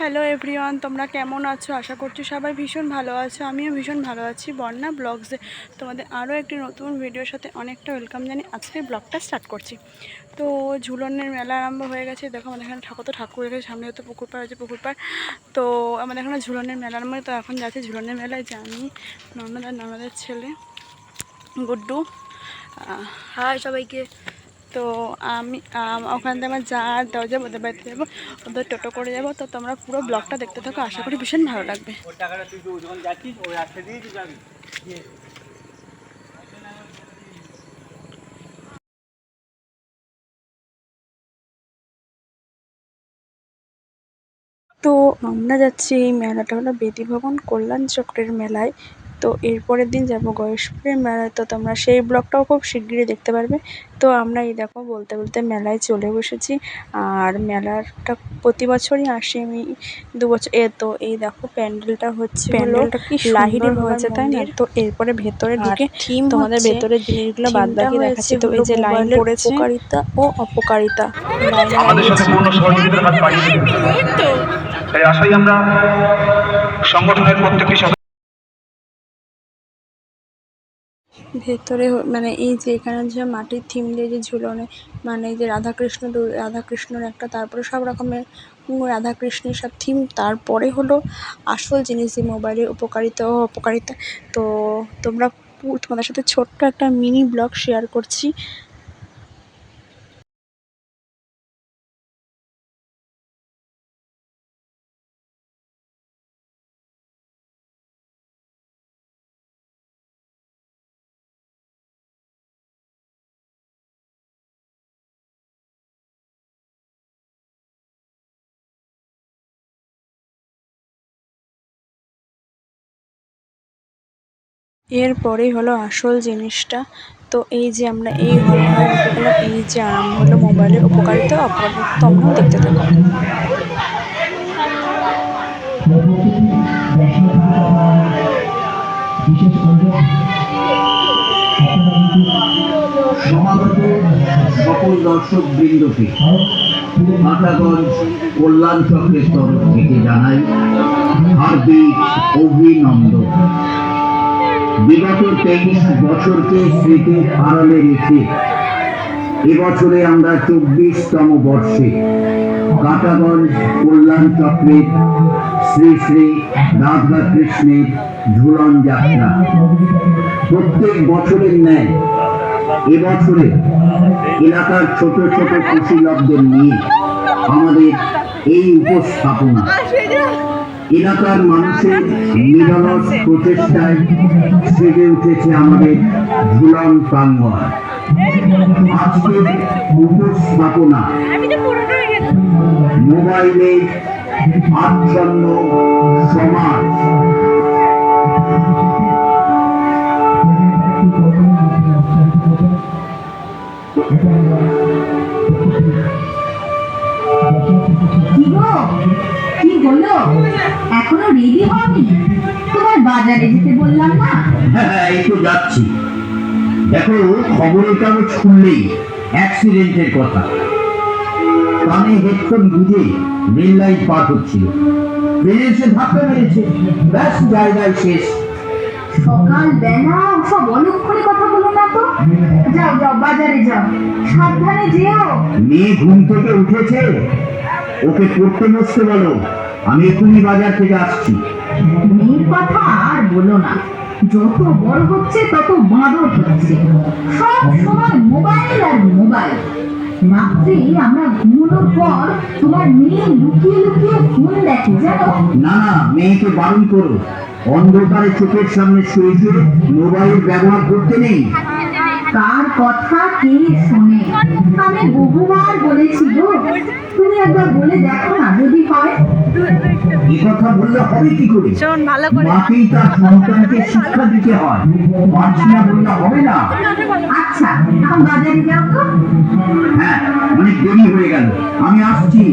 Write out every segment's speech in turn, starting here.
Hello everyone তোমরা কেমন আছো? আশা করছি সবাই ভীষণ ভালো আছো। আমিও ভীষণ ভালো আছি বন্যা ব্লগসে। তোমাদের আরও একটি নতুন ভিডিওর সাথে অনেকটা ওয়েলকাম জানি আজকে ব্লগটা স্টার্ট করছি। তো ঝুলনের মেলা আরম্ভ হয়ে গেছে। দেখো, আমাদের এখানে ঠাকুর তো ঠাকুর রেখেছে। সামনে হয়তো পুকুর পাড় আছে, পুকুর পাড়। তো আমাদের এখানে ঝুলনের মেলা আরম্ভ তো এখন যাচ্ছে। ঝুলনের মেলায় জানি নর্মাদ আর নর্মাদের ছেলে, গুড্ডু। হাই সবাইকে। তো আমি ওখান থেকে আমার যা আর দেওয়া যাব ওদের বাড়িতে যাব ওদের টোটো করে যাব তো তোমরা পুরো ব্লগটা দেখতে থাকো আশা করি ভীষণ ভালো লাগবে। তো আমরা যাচ্ছি এই মেলাটা হলো বেদি ভবন কল্যাণ চক্রের মেলায়। তো এরপরের দিন যাব গয়েশপুরের মেলায়। তো তোমরা সেই ব্লগটাও খুব শিগগিরই দেখতে পারবে। তো আমরা এই দেখো বলতে বলতে মেলায় চলে বসেছি। আর মেলাটা প্রতি বছরই আসি আমি দু বছর এ তো এই দেখো প্যান্ডেলটা হচ্ছে প্যান্ডেলটা কি লাহিড়ি হয়েছে তাই না? তো এরপরে ভেতরে ঢুকে থিম তোমাদের ভেতরের জিনিসগুলো বাদ বাকি দেখাচ্ছি। তো এই যে লাইন পড়েছে উপকারিতা। ও অপকারিতা। আমাদের সাথে পূর্ণ সহযোগিতার হাত বাড়িয়ে তাই আশাই আমরা সংগঠনের প্রত্যেকটি ভেতরে মানে এই যে এখানে যে মাটির থিম দিয়ে যে ঝুলনে মানে যে রাধাকৃষ্ণ রাধাকৃষ্ণর একটা, তারপরে সব রকমের রাধাকৃষ্ণের সব থিম, তারপরে হলো আসল জিনিস যে মোবাইলের উপকারিতা ও অপকারিতা। তো তোমরা তোমাদের সাথে ছোট্ট একটা মিনি ব্লগ শেয়ার করছি। এরপরেই হলো আসল জিনিসটা। তো এই যে আমরা এই গেলাম এই যে আরম্ভ হলো মোবাইলের উপকারিতা, অপকারিতা, তোমরাও দেখতে থাকো। সকল দর্শক বৃন্দকে মাতাগঞ্জ কল্যাণ চক্রের তরফ থেকে জানাই হার্দিক অভিনন্দন। বিগত তেইশ বছরকে স্মৃতি আড়ালে রেখে এবছরে আমরা চব্বিশতম বর্ষে কাটাগঞ্জ কল্যাণ চক্রের শ্রী শ্রী রাধা কৃষ্ণের ঝুলন যাত্রা। প্রত্যেক বছরের ন্যায় এবছরে এলাকার ছোট ছোট কুশীলবদের নিয়ে আমাদের এই উপস্থাপনা এলাকার মানুষের নিরলস প্রচেষ্টায় সেজে উঠেছে আমাদের ঝুলন প্রাঙ্গণ। আজকের উপস্থাপনা মোবাইলে আচ্ছন্ন সমাজ। কি হলো এখনও রেডি হওনি? তোমার বাজারে যেতে বললাম না? হ্যাঁ এই তো যাচ্ছি। দেখো খবরের কাগজ খুললেই অ্যাক্সিডেন্টের কথা। কানে হেডফোন গুঁজে রেল লাইন পার হচ্ছিল। ট্রেনে এসে ধাক্কা মেরেছে। ব্যাস জায়গায় শেষ। সকাল বেলা সব অলক্ষণে কথা বলো না তো। যাও যাও বাজারে যাও। সাবধানে যেও। মেয়ে ঘুম থেকে উঠেছে। ওকে পড়তে বসতে বলো। আমি এক্ষুনি বাজার থেকে আসছি। মেয়ের কথা আর বলো না। যত বড় হচ্ছে তত বাঁদর হচ্ছে। সব সময় মোবাইল আর মোবাইল। রাত্রে আমরা ঘুমানোর পর তোমার মেয়ে লুকিয়ে লুকিয়ে ফোন দেখে জানো? না না মেয়েকে বারণ করো। অন্ধকারে চোখের সামনে শুয়ে শুয়ে মোবাইল ব্যবহার করতে নেই। কার কথা কে শোনে? আমি বহুবার বলেছি গো। তুমি একবার বলে দেখো না যদি হয়। এ কথা বললে হবে কি করে? শোন ভালো করে মাকেই তার সন্তানকে শিক্ষা দিতে হয়? না বললে হবে না। আচ্ছা এখন বাজারে যাও তো। হ্যাঁ অনেক দেরি হয়ে গেল। আমি আসছি।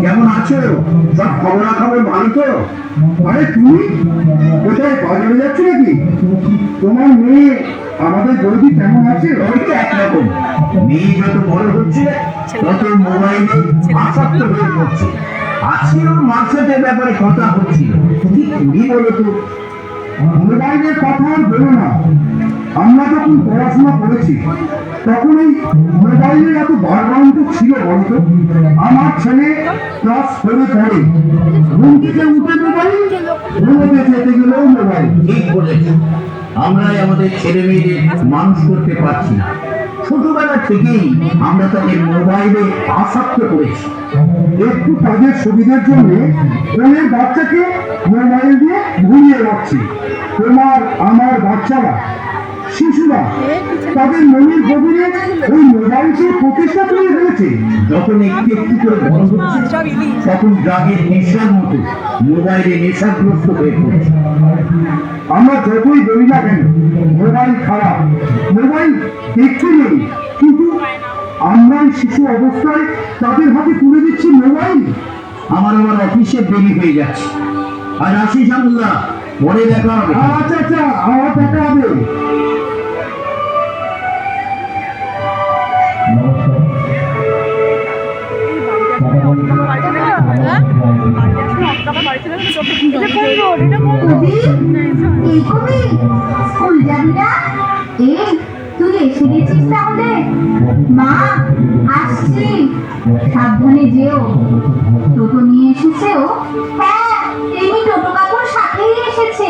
কেমন আছো? সব খবরাখবর ভালো তো আরে তুমি? কোথায় বাজারে যাচ্ছ নাকি? তোমার মেয়ে আমাদের বৌদি কেমন আছে? ওই একরকম। মেয়ে যত বড় হচ্ছে, তত মোবাইলে আসক্ত হয়ে পড়ছে। আজকে ওর ব্যাপারে কথা হচ্ছিল। কি বলো তো? মোবাইলের কথা আর বলো না। আমরা যখন পড়াশোনা করেছি তখন এই মোবাইলের এত বারবারন্ত ছিল বলতো। আমার ছেলে ক্লাস ফোরে পড়ে। ঘুম থেকে উঠে মোবাইল ঘুমোতে যেতে গেলেও মোবাইল। ঠিক বলেছ আমরাই আমাদের ছেলে মেয়েদের মানুষ করতে পারছি না। ছোটবেলা থেকেই আমরা তাকে মোবাইলে আসক্ত করেছি। একটু কাজের সুবিধার জন্য কোনের বাচ্চাকে মোবাইল দিয়ে ঘুরিয়ে রাখছি। তোমার আমার বাচ্চারা শিশুরা তাদের মনের গভীরে ওই মোবাইলকে প্রতিষ্ঠা করে ফেলেছে। যখন একটু একটু করে বড় হচ্ছে, তখন ড্রাগের নেশার মতো মোবাইলে নেশাগ্রস্ত হয়ে পড়ছে। আমরা যতই বলি না কেন, মোবাইল খারাপ, মোবাইল দেখতে নেই, কিন্তু আমরা শিশু অবস্থায় তাদের হাতে তুলে দিচ্ছি মোবাইল। আমার আমার অফিসে দেরি হয়ে যাচ্ছে। আর আশিস আল্লাহ, পরে দেখা হবে। আচ্ছা আচ্ছা আমার দেখা হবে। স্কুল যাবি না এই তুই এসে গেছিস তাহলে? মা আসছি। সাবধানে যেও। টোটো নিয়ে এসেছে ও হ্যাঁ এমনি টোটো কাকুর সাথেই এসেছে।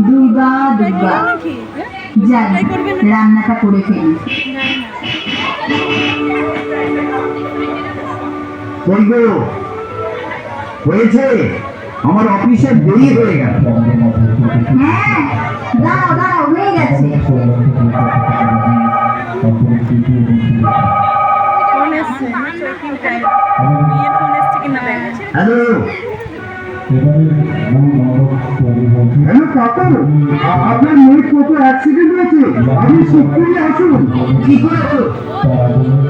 দুর্গা দুর্গা। যাই রান্নাটা করে ফেলি। গো হয়েছে? আমার অফিসে দেরি হয়ে গেল হ্যাঁ দাঁড়াও দাঁড়াও হয়ে গেছে। হ্যালো? হ্যালো কাকা আপনার মেয়ের কত অ্যাক্সিডেন্ট হয়েছে। আপনি শিগগিরই আসুন। কি করেছ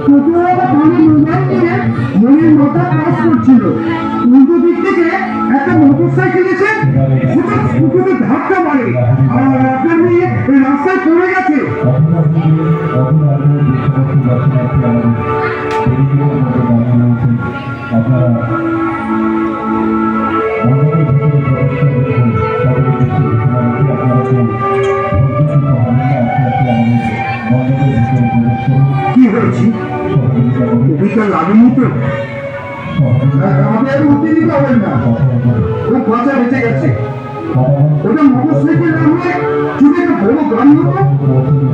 টোটোওয়ালা ফোনে মোবাইল নিয়ে মনের মাথা কাজ করছিল উল্টো দিক থেকে একটা মোটর হঠাৎ স্কুটিতে ধাক্কা মারে। আর আপনার মেয়ে এই রাস্তায় পড়ে গেছে। কি হয়েছে? কবিতা লাগেনি তো আমাদের উত্তেজিত হবেন না ও বাঁচা বেঁচে গেছে ওটা মোটর সাইকেল না হয়ে যদি একটা বড় গাড়ি হতো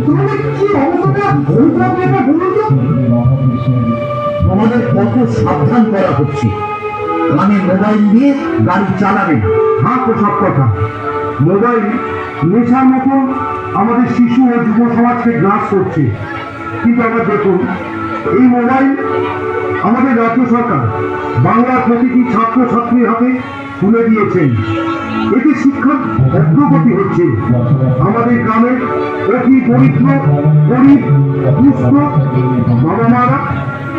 তাহলে কি অবস্থাটা হতো আপনি একবার বলুন তো আমাদের কত সাবধান করা হচ্ছে। কানে মোবাইল দিয়ে গাড়ি চালাবে না। হ্যাঁ তো সব কথা। মোবাইল নেশার মতো আমাদের শিশু ও যুব সমাজকে গ্রাস করছে। কিন্তু আবার দেখুন, এই মোবাইল আমাদের রাজ্য সরকার বাংলা প্রতিটি ছাত্র ছাত্রীর হাতে তুলে দিয়েছেন। এতে শিক্ষার অগ্রগতি হচ্ছে। আমাদের গ্রামের অতি দরিদ্র গরিব, দুস্থ বাবা মারা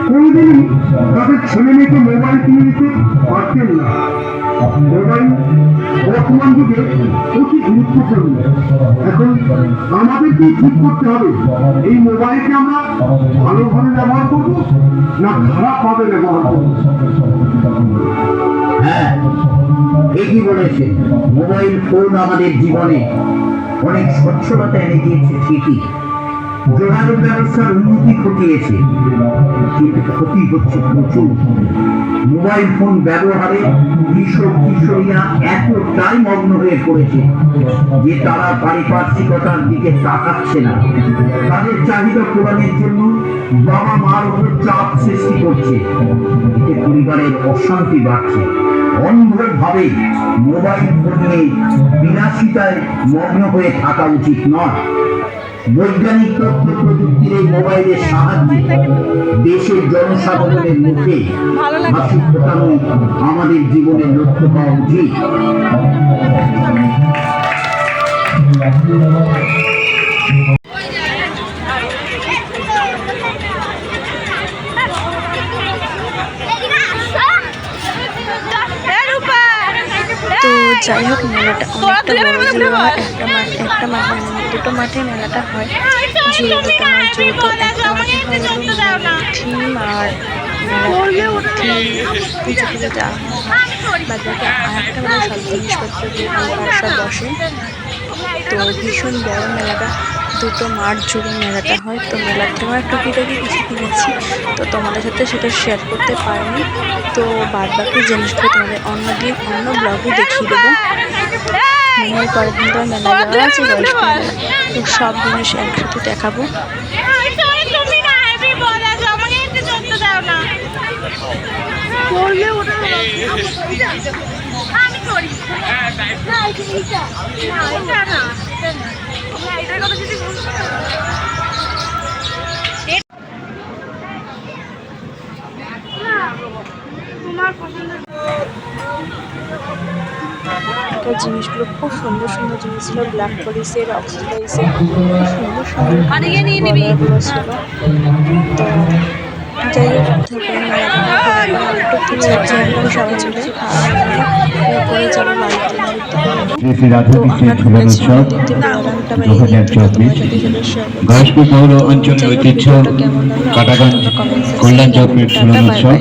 কোনোদিনই তাদের ছেলে মেয়েকে মোবাইল কিনে দিতে পারতেন না। মোবাইল বর্তমান যুগে অতি গুরুত্বপূর্ণ। এখন আমাদেরকে ঠিক করতে হবে, এই মোবাইলকে আমরা ভালোভাবে ব্যবহার করব না খারাপভাবে ব্যবহার করব। হ্যাঁ ঠিকই বলেছে? মোবাইল ফোন আমাদের জীবনে অনেক স্বচ্ছলতা এনে দিয়েছে, ঠিকই। যোগাযোগ ব্যবস্থার উন্নতি ঘটিয়েছে। ক্ষতি হচ্ছে প্রচুর। মোবাইল ফোন ব্যবহারে কিশোর কিশোরীরা এতটাই মগ্ন হয়ে পড়েছে যে তারা পারিপার্শ্বিকতার দিকে তাকাচ্ছে না। তাদের চাহিদা পূরণের জন্য বাবা মার উপর চাপ সৃষ্টি করছে। এতে পরিবারের অশান্তি বাড়ছে। অন্ধভাবে মোবাইল ফোন নিয়ে বিনাশিতায় মগ্ন হয়ে থাকা উচিত নয়। বৈজ্ঞানিক তথ্য প্রযুক্তির এই মোবাইলের সাহায্যে দেশের জনসাধারণের মুখে হাসি ফোটানো আমাদের জীবনের লক্ষ্য হওয়া উচিত। যাই হোক মেলাটা অনেকটা বড় ছিল। একটা মাঠ একটা মাঠ মানে দুটো মাঠে মেলাটা হয়। জুড়ে দুটো মাঠ যেহেতু একটা মাঠে হয় থিম আর পুজো পুজো দেওয়া হয় বাদ আর একটা মেলা সব জিনিসপত্র দিয়ে বসে। তো ভীষণ বড় মেলাটা। দুটো মাঠ জুড়ে মেলাটা হয় তো মেলার থেকেও টুকিটাকি কিছু কিনেছি তো তোমাদের সাথে সেটা শেয়ার করতে পারিনি। তো বাদ বাকি জিনিসগুলো তোমাদের অন্য দিন অন্য ব্লগে দেখিয়ে দেবো। মেলার পরের দিন তো মেলা যাওয়া আছে তো সব জিনিস একসাথে দেখাবো। তুমি না হেভি বলা আমাকে একটু চলতে দাও না। করলে ওটা তো জিনিসগুলো খুব সুন্দর সুন্দর জিনিস ছিল ব্ল্যাক পলিসের অক্সিডাইসের খুব সুন্দর সুন্দর নিয়ে নিবি। ছিল তো যাই গণেশপুর পৌর অঞ্চলের ঐতিহ্য কাটাগঞ্জ কল্যাণ চক্রের ঝুলন উৎসব।